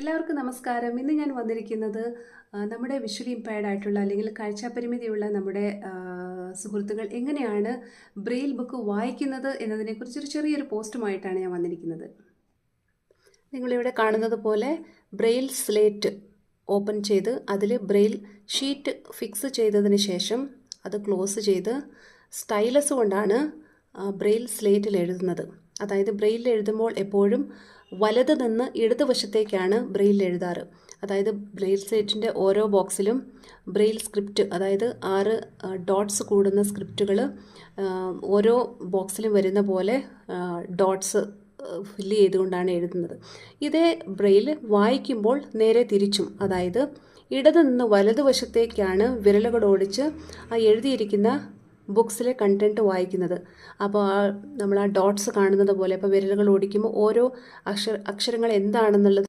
എല്ലാവർക്കും നമസ്കാരം. ഇന്ന് ഞാൻ വന്നിരിക്കുന്നത് നമ്മുടെ വിഷ്വലി ഇമ്പയർഡ് ആയിട്ടുള്ള അല്ലെങ്കിൽ കാഴ്ചാപരിമിതിയുള്ള നമ്മുടെ സുഹൃത്തുക്കൾ എങ്ങനെയാണ് ബ്രെയിൽ ബുക്ക് വായിക്കുന്നത് എന്നതിനെക്കുറിച്ചൊരു ചെറിയൊരു പോസ്റ്റുമായിട്ടാണ് ഞാൻ വന്നിരിക്കുന്നത്. നിങ്ങളിവിടെ കാണുന്നത് പോലെ ബ്രെയിൽ സ്ലേറ്റ് ഓപ്പൺ ചെയ്ത് അതിൽ ബ്രെയിൽ ഷീറ്റ് ഫിക്സ് ചെയ്തതിന് ശേഷം അത് ക്ലോസ് ചെയ്ത് സ്റ്റൈലസ് കൊണ്ടാണ് ബ്രെയിൽ സ്ലേറ്റിൽ എഴുതുന്നത്. അതായത് ബ്രെയിൽ എഴുതുമ്പോൾ എപ്പോഴും വലത് നിന്ന് ഇടതുവശത്തേക്കാണ് ബ്രെയിൽ എഴുതാറ്. അതായത് ബ്രെയിൽ സ്ലേറ്റിന്റെ ഓരോ ബോക്സിലും ബ്രെയിൽ സ്ക്രിപ്റ്റ് അതായത് ആറ് ഡോട്ട്സ് കൂടുന്ന സ്ക്രിപ്റ്റുകൾ ഓരോ ബോക്സിലും വരുന്ന പോലെ ഡോട്ട്സ് ഫില്ല് ചെയ്തുകൊണ്ടാണ് എഴുതുന്നത്. ഇതേ ബ്രെയിൽ വായിക്കുമ്പോൾ നേരെ തിരിച്ചും അതായത് ഇടത് നിന്ന് വലതുവശത്തേക്കാണ് വിരലുകൾ ഓടിച്ച് ആ എഴുതിയിരിക്കുന്ന ബുക്സിലെ കണ്ടന്റ് വായിക്കുന്നത്. അപ്പോൾ ആ നമ്മൾ ആ ഡോട്ട്സ് കാണുന്നത് പോലെ ഇപ്പോൾ വിരലുകൾ ഓടിക്കുമ്പോൾ ഓരോ അക്ഷര അക്ഷരങ്ങൾ എന്താണെന്നുള്ളത്